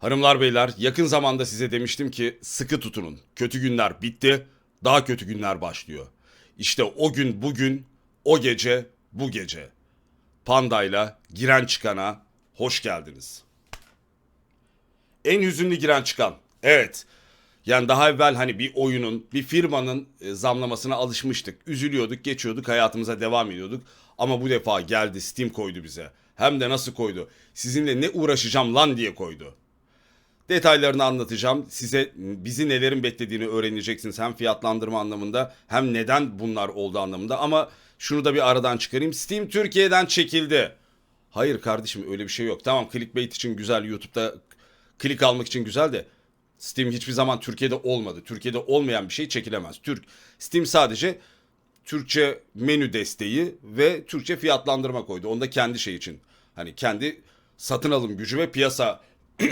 Hanımlar beyler yakın zamanda size demiştim ki sıkı tutunun. Kötü günler bitti, daha kötü günler başlıyor. İşte o gün bugün, o gece bu gece. Panda'yla giren çıkana hoş geldiniz. En hüzünlü giren çıkan. Evet. Yani daha evvel hani bir oyunun, bir firmanın e, zamlamasına alışmıştık. Üzülüyorduk, geçiyorduk, hayatımıza devam ediyorduk. Ama bu defa geldi Steam koydu bize. Hem de nasıl koydu? Sizinle ne uğraşacağım lan diye koydu. Detaylarını anlatacağım. Size bizi nelerin beklediğini öğreneceksiniz. Hem fiyatlandırma anlamında hem neden bunlar oldu anlamında. Ama şunu da bir aradan çıkarayım. Steam Türkiye'den çekildi. Hayır kardeşim öyle bir şey yok. Tamam clickbait için güzel YouTube'da klik almak için güzel de Steam hiçbir zaman Türkiye'de olmadı. Türkiye'de olmayan bir şey çekilemez. Türk Steam sadece Türkçe menü desteği ve Türkçe fiyatlandırma koydu. Onu da kendi şey için. Hani kendi satın alım gücü ve piyasa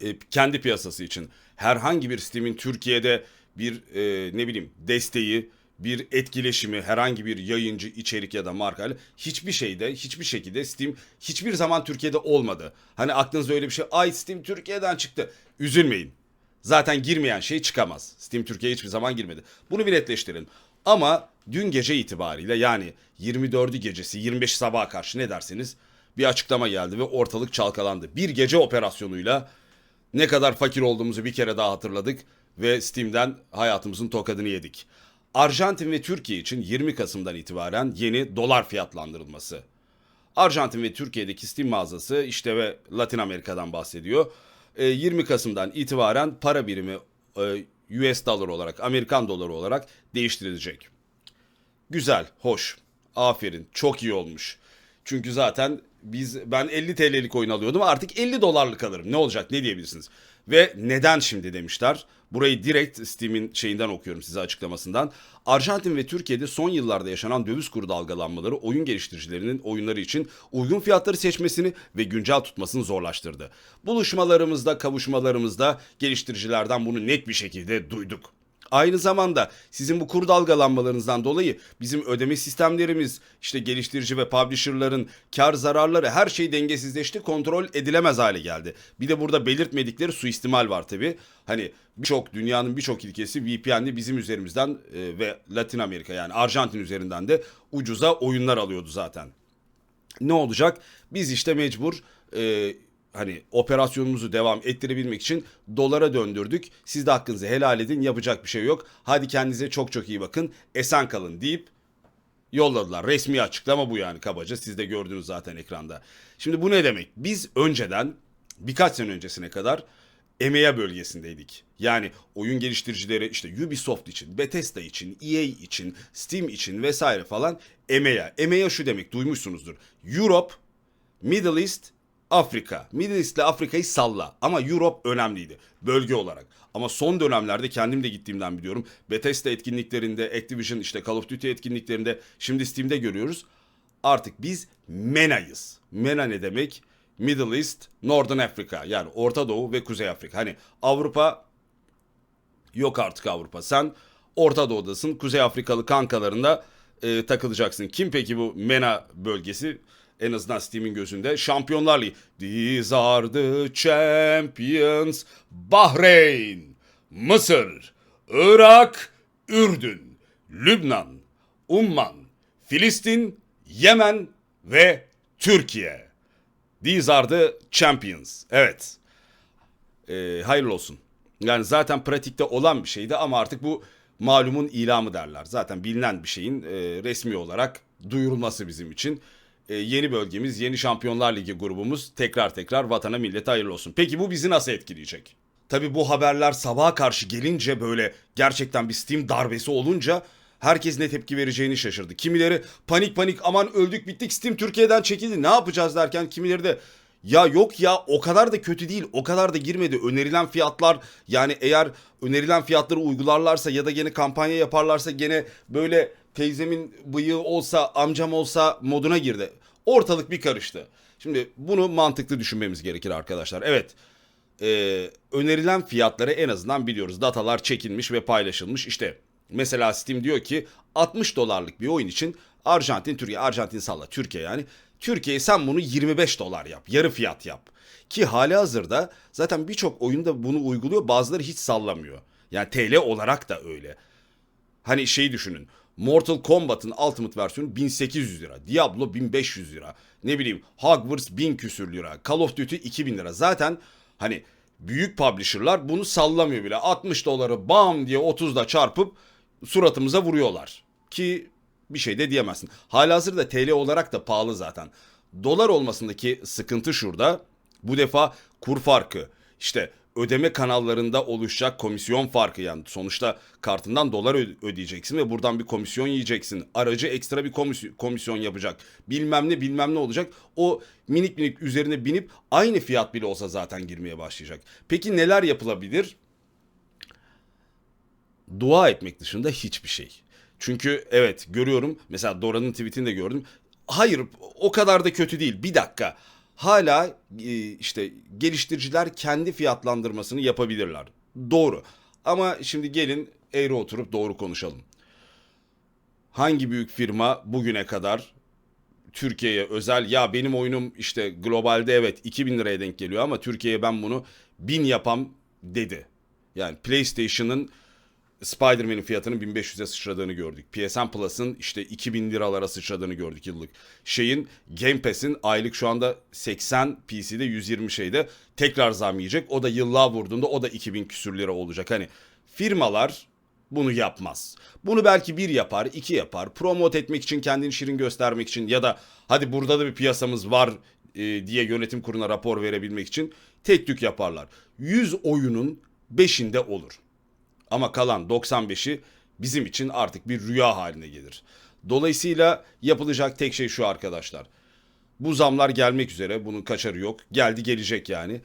e, kendi piyasası için herhangi bir Steam'in Türkiye'de bir e, ne bileyim desteği, bir etkileşimi, herhangi bir yayıncı, içerik ya da markayla hiçbir şeyde, hiçbir şekilde Steam hiçbir zaman Türkiye'de olmadı. Hani aklınızda öyle bir şey, ay Steam Türkiye'den çıktı. Üzülmeyin. Zaten girmeyen şey çıkamaz. Steam Türkiye'ye hiçbir zaman girmedi. Bunu bir netleştirin. Ama dün gece itibariyle yani 24'ü gecesi 25 sabaha karşı ne derseniz bir açıklama geldi ve ortalık çalkalandı. Bir gece operasyonuyla ne kadar fakir olduğumuzu bir kere daha hatırladık ve Steam'den hayatımızın tokadını yedik. Arjantin ve Türkiye için 20 Kasım'dan itibaren yeni dolar fiyatlandırılması. Arjantin ve Türkiye'deki Steam mağazası işte ve Latin Amerika'dan bahsediyor. E, 20 Kasım'dan itibaren para birimi e, US dolar olarak, Amerikan doları olarak değiştirilecek. Güzel, hoş. Aferin. Çok iyi olmuş. Çünkü zaten biz ben 50 TL'lik oyun alıyordum. Artık 50 dolarlık alırım. Ne olacak? Ne diyebilirsiniz? Ve neden şimdi demişler. Burayı direkt Steam'in şeyinden okuyorum size açıklamasından. Arjantin ve Türkiye'de son yıllarda yaşanan döviz kuru dalgalanmaları oyun geliştiricilerinin oyunları için uygun fiyatları seçmesini ve güncel tutmasını zorlaştırdı. Buluşmalarımızda, kavuşmalarımızda geliştiricilerden bunu net bir şekilde duyduk. Aynı zamanda sizin bu kur dalgalanmalarınızdan dolayı bizim ödeme sistemlerimiz, işte geliştirici ve publisher'ların kar zararları her şey dengesizleşti, kontrol edilemez hale geldi. Bir de burada belirtmedikleri suistimal var tabi. Hani birçok dünyanın birçok ülkesi VPN'li bizim üzerimizden e, ve Latin Amerika yani Arjantin üzerinden de ucuza oyunlar alıyordu zaten. Ne olacak? Biz işte mecbur e, hani operasyonumuzu devam ettirebilmek için dolara döndürdük. Siz de hakkınızı helal edin. Yapacak bir şey yok. Hadi kendinize çok çok iyi bakın. Esen kalın deyip yolladılar. Resmi açıklama bu yani kabaca. Siz de gördünüz zaten ekranda. Şimdi bu ne demek? Biz önceden birkaç sene öncesine kadar EMEA bölgesindeydik. Yani oyun geliştiricileri işte Ubisoft için, Bethesda için, EA için, Steam için vesaire falan EMEA. EMEA şu demek duymuşsunuzdur. Europe, Middle East, Afrika. Middle East ile Afrika'yı salla. Ama Europe önemliydi bölge olarak. Ama son dönemlerde kendim de gittiğimden biliyorum. Bethesda etkinliklerinde, Activision işte Call of Duty etkinliklerinde şimdi Steam'de görüyoruz. Artık biz MENA'yız. MENA ne demek? Middle East, Northern Africa yani Orta Doğu ve Kuzey Afrika. Hani Avrupa yok artık Avrupa. Sen Orta Doğu'dasın. Kuzey Afrikalı kankalarında e, takılacaksın. Kim peki bu MENA bölgesi? En azından Steam'in gözünde. Şampiyonlar Ligi. These are the champions. Bahreyn, Mısır, Irak, Ürdün, Lübnan, Umman, Filistin, Yemen ve Türkiye. These are the champions. Evet. Ee, hayırlı olsun. Yani zaten pratikte olan bir şeydi ama artık bu malumun ilamı derler. Zaten bilinen bir şeyin e, resmi olarak duyurulması bizim için. E, yeni bölgemiz, yeni Şampiyonlar Ligi grubumuz tekrar tekrar vatana millete hayırlı olsun. Peki bu bizi nasıl etkileyecek? Tabi bu haberler sabaha karşı gelince böyle gerçekten bir Steam darbesi olunca herkes ne tepki vereceğini şaşırdı. Kimileri panik panik aman öldük bittik Steam Türkiye'den çekildi ne yapacağız derken kimileri de ya yok ya o kadar da kötü değil o kadar da girmedi önerilen fiyatlar yani eğer önerilen fiyatları uygularlarsa ya da gene kampanya yaparlarsa gene böyle teyzemin bıyığı olsa amcam olsa moduna girdi. Ortalık bir karıştı. Şimdi bunu mantıklı düşünmemiz gerekir arkadaşlar. Evet e, önerilen fiyatları en azından biliyoruz. Datalar çekilmiş ve paylaşılmış. İşte mesela Steam diyor ki 60 dolarlık bir oyun için Arjantin, Türkiye, Arjantin salla Türkiye yani Türkiye sen bunu 25 dolar yap. Yarı fiyat yap. Ki hali hazırda zaten birçok oyunda bunu uyguluyor. Bazıları hiç sallamıyor. Yani TL olarak da öyle. Hani şeyi düşünün. Mortal Kombat'ın Ultimate versiyonu 1800 lira. Diablo 1500 lira. Ne bileyim Hogwarts 1000 küsür lira. Call of Duty 2000 lira. Zaten hani büyük publisher'lar bunu sallamıyor bile. 60 doları bam diye 30'da çarpıp suratımıza vuruyorlar. Ki bir şey de diyemezsin. Halihazırda TL olarak da pahalı zaten. Dolar olmasındaki sıkıntı şurada. Bu defa kur farkı. İşte ödeme kanallarında oluşacak komisyon farkı yani sonuçta kartından dolar ödeyeceksin ve buradan bir komisyon yiyeceksin. Aracı ekstra bir komis- komisyon yapacak. Bilmem ne bilmem ne olacak. O minik minik üzerine binip aynı fiyat bile olsa zaten girmeye başlayacak. Peki neler yapılabilir? dua etmek dışında hiçbir şey. Çünkü evet görüyorum mesela Dora'nın tweetini de gördüm. Hayır o kadar da kötü değil. Bir dakika. Hala e, işte geliştiriciler kendi fiyatlandırmasını yapabilirler. Doğru. Ama şimdi gelin eğri oturup doğru konuşalım. Hangi büyük firma bugüne kadar Türkiye'ye özel ya benim oyunum işte globalde evet 2000 liraya denk geliyor ama Türkiye'ye ben bunu 1000 yapam dedi. Yani PlayStation'ın Spider-Man'in fiyatının 1500'e sıçradığını gördük. PSN Plus'ın işte 2000 liralara sıçradığını gördük yıllık. Şeyin Game Pass'in aylık şu anda 80 PC'de 120 şeyde tekrar zam yiyecek. O da yıllığa vurduğunda o da 2000 küsür lira olacak. Hani firmalar bunu yapmaz. Bunu belki bir yapar, iki yapar. Promote etmek için, kendini şirin göstermek için ya da hadi burada da bir piyasamız var e, diye yönetim kuruluna rapor verebilmek için tek tük yaparlar. 100 oyunun 5'inde olur. Ama kalan 95'i bizim için artık bir rüya haline gelir. Dolayısıyla yapılacak tek şey şu arkadaşlar. Bu zamlar gelmek üzere. Bunun kaçarı yok. Geldi gelecek yani.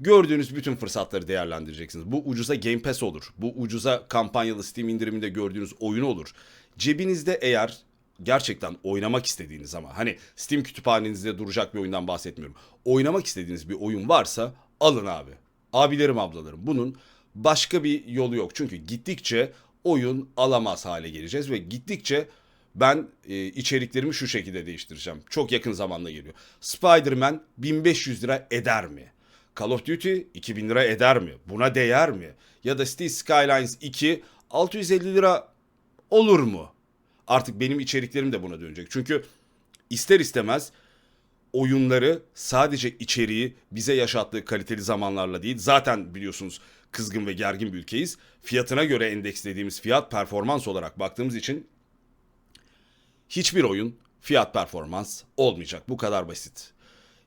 Gördüğünüz bütün fırsatları değerlendireceksiniz. Bu ucuza Game Pass olur. Bu ucuza kampanyalı Steam indiriminde gördüğünüz oyun olur. Cebinizde eğer gerçekten oynamak istediğiniz ama hani Steam kütüphanenizde duracak bir oyundan bahsetmiyorum. Oynamak istediğiniz bir oyun varsa alın abi. Abilerim ablalarım bunun başka bir yolu yok. Çünkü gittikçe oyun alamaz hale geleceğiz ve gittikçe ben e, içeriklerimi şu şekilde değiştireceğim. Çok yakın zamanda geliyor. Spider-Man 1500 lira eder mi? Call of Duty 2000 lira eder mi? Buna değer mi? Ya da Cities Skylines 2 650 lira olur mu? Artık benim içeriklerim de buna dönecek. Çünkü ister istemez oyunları sadece içeriği bize yaşattığı kaliteli zamanlarla değil. Zaten biliyorsunuz kızgın ve gergin bir ülkeyiz. Fiyatına göre endekslediğimiz fiyat performans olarak baktığımız için hiçbir oyun fiyat performans olmayacak. Bu kadar basit.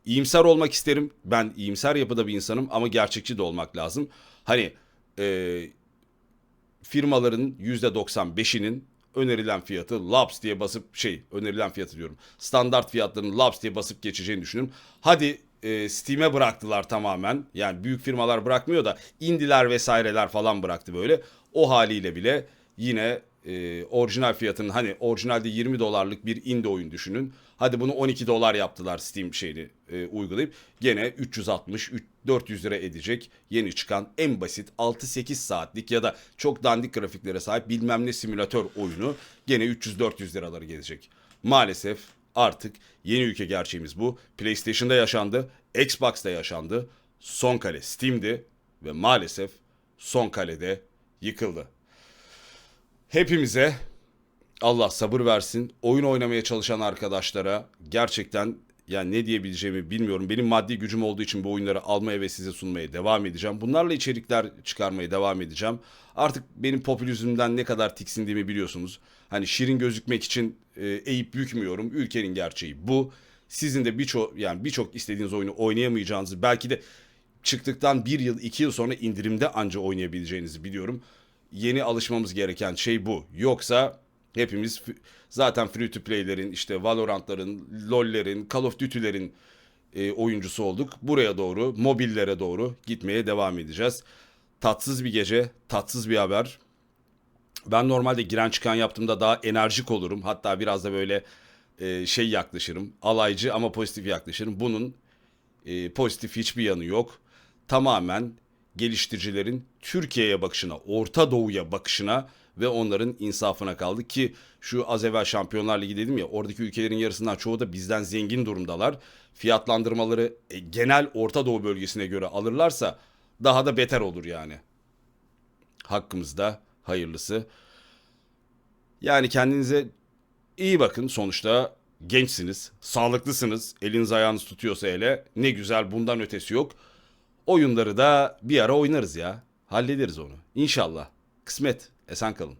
İyimser olmak isterim. Ben iyimser yapıda bir insanım ama gerçekçi de olmak lazım. Hani e, firmaların %95'inin önerilen fiyatı laps diye basıp şey önerilen fiyatı diyorum. Standart fiyatlarının laps diye basıp geçeceğini düşünüyorum. Hadi e, Steam'e bıraktılar tamamen. Yani büyük firmalar bırakmıyor da indiler vesaireler falan bıraktı böyle. O haliyle bile yine e, orijinal fiyatının hani orijinalde 20 dolarlık bir indie oyun düşünün. Hadi bunu 12 dolar yaptılar Steam şeyini e, uygulayıp gene 360 üç- 400 lira edecek yeni çıkan en basit 6-8 saatlik ya da çok dandik grafiklere sahip bilmem ne simülatör oyunu gene 300-400 liraları gelecek. Maalesef artık yeni ülke gerçeğimiz bu. PlayStation'da yaşandı, Xbox'ta yaşandı, son kale Steam'di ve maalesef son kalede yıkıldı. Hepimize Allah sabır versin. Oyun oynamaya çalışan arkadaşlara gerçekten yani ne diyebileceğimi bilmiyorum. Benim maddi gücüm olduğu için bu oyunları almaya ve size sunmaya devam edeceğim. Bunlarla içerikler çıkarmaya devam edeceğim. Artık benim popülizmden ne kadar tiksindiğimi biliyorsunuz. Hani şirin gözükmek için e, eğip bükmüyorum. Ülkenin gerçeği bu. Sizin de birçok yani birçok istediğiniz oyunu oynayamayacağınızı belki de çıktıktan bir yıl iki yıl sonra indirimde anca oynayabileceğinizi biliyorum. Yeni alışmamız gereken şey bu. Yoksa hepimiz zaten free to play'lerin işte Valorant'ların, LoL'lerin, Call of Duty'lerin e, oyuncusu olduk. Buraya doğru, mobillere doğru gitmeye devam edeceğiz. Tatsız bir gece, tatsız bir haber. Ben normalde giren çıkan yaptığımda daha enerjik olurum. Hatta biraz da böyle e, şey yaklaşırım. Alaycı ama pozitif yaklaşırım. Bunun e, pozitif hiçbir yanı yok. Tamamen geliştiricilerin Türkiye'ye bakışına, Orta Doğu'ya bakışına ve onların insafına kaldı ki şu az evvel Şampiyonlar Ligi dedim ya oradaki ülkelerin yarısından çoğu da bizden zengin durumdalar. Fiyatlandırmaları e, genel Orta Doğu bölgesine göre alırlarsa daha da beter olur yani. Hakkımızda hayırlısı. Yani kendinize iyi bakın sonuçta gençsiniz, sağlıklısınız. Eliniz ayağınız tutuyorsa hele ne güzel bundan ötesi yok. Oyunları da bir ara oynarız ya. Hallederiz onu. İnşallah. Kısmet. Esen kalın.